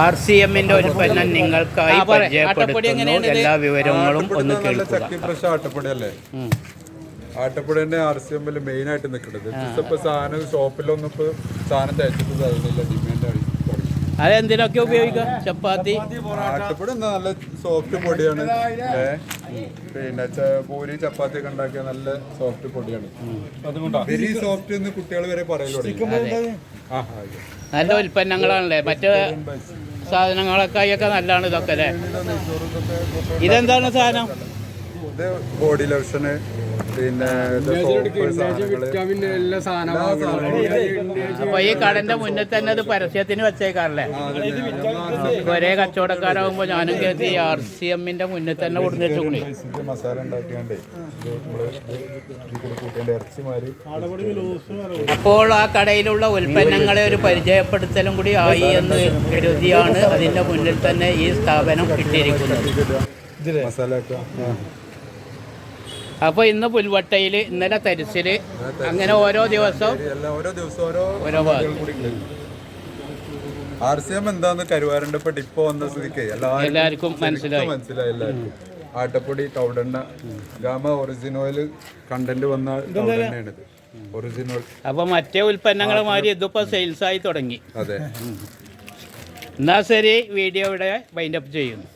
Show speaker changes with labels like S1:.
S1: R C എമ്മിന്റെ ഉൽപ്പന്നം നിങ്ങൾക്കായി. പരിചയപ്പെടുത്തുന്നു. എല്ലാ വിവരങ്ങളും ഒന്ന് കേൾക്കുക.
S2: ആട്ടപ്പുഴ തന്നെ ആർ സി എമ്മിൽ മെയിൻ ആയിട്ട് നിൽക്കുന്നത്. ഇപ്പൊ സാധനം ഷോപ്പിലൊന്നും ഇപ്പൊ സാധനം തയ്ച്ചിട്ട് തരുന്നില്ല ഡിമാൻഡ്
S3: എന്തിനൊക്കെ ഉപയോഗിക്കാം ചപ്പാത്തി.
S2: ആട്ടപ്പൊടി എന്താ നല്ല സോഫ്റ്റ് പൊടിയാണ്. പിന്നെ പൂരി ചപ്പാത്തി ഒക്കെ ഉണ്ടാക്കിയ നല്ല സോഫ്റ്റ് പൊടിയാണ്. വെരി സോഫ്റ്റ് എന്ന് കുട്ടികൾ വരെ
S3: നല്ല ഉൽപ്പന്നങ്ങളാണല്ലേ? മറ്റ് സാധനങ്ങളൊക്കെ ആയൊക്കെ നല്ലതാണ് ഇതൊക്കെ അല്ലേ? ഇതെന്താണ് സാധനം?
S2: ഇത് ബോഡി ലോഷന് പിന്നെ
S4: എല്ലാ സാധനവും
S3: അപ്പൊ ഈ കടന്റെ മുന്നിൽ തന്നെ അത് പരസ്യത്തിന് വെച്ചേക്കാറല്ലേ? ഒരേ കച്ചവടക്കാരാകുമ്പോ ഞാനും കരുതി ആർ സി എമ്മിന്റെ മുന്നിൽ തന്നെ കൊടുത്തിട്ടുണ്ട്
S2: മസാല
S3: അപ്പോൾ ആ കടയിലുള്ള ഉൽപ്പന്നങ്ങളെ ഒരു പരിചയപ്പെടുത്തലും കൂടി ആയി എന്ന് കരുതിയാണ് അതിന്റെ മുന്നിൽ തന്നെ ഈ സ്ഥാപനം ഇട്ടിരിക്കുന്നത്.
S2: മസാല
S3: അപ്പോൾ ഇന്ന് പുൽവട്ടയിൽ ഇന്നലെ തരിശിൽ അങ്ങനെ ഓരോ ദിവസവും
S2: എല്ലാം ഓരോ ദിവസം ഓരോ
S3: ഓരോ.
S2: ആർ സി എം എന്താന്ന് ഡിപ്പോ വന്ന സ്ഥിതിക്ക് എല്ലാവർക്കും
S3: മനസ്സിലായി.
S2: മനസ്സിലായി എല്ലാവർക്കും. ആട്ടപ്പൊടി തവിടെണ്ണ ഗാമ ഒറിജിനോയിൽ കണ്ടന്റ് വന്ന തവിടെണ്ണയാണിത് ഒറിജിനൽ
S3: അപ്പോൾ മറ്റേ ഉൽപ്പന്നങ്ങൾ മാറി ഇതിപ്പോ സെയിൽസ് ആയി തുടങ്ങി.
S2: അതെ.
S3: എന്നാ ശരി വീഡിയോ ഇവിടെ വൈൻഡപ്പ് ചെയ്യുന്നു.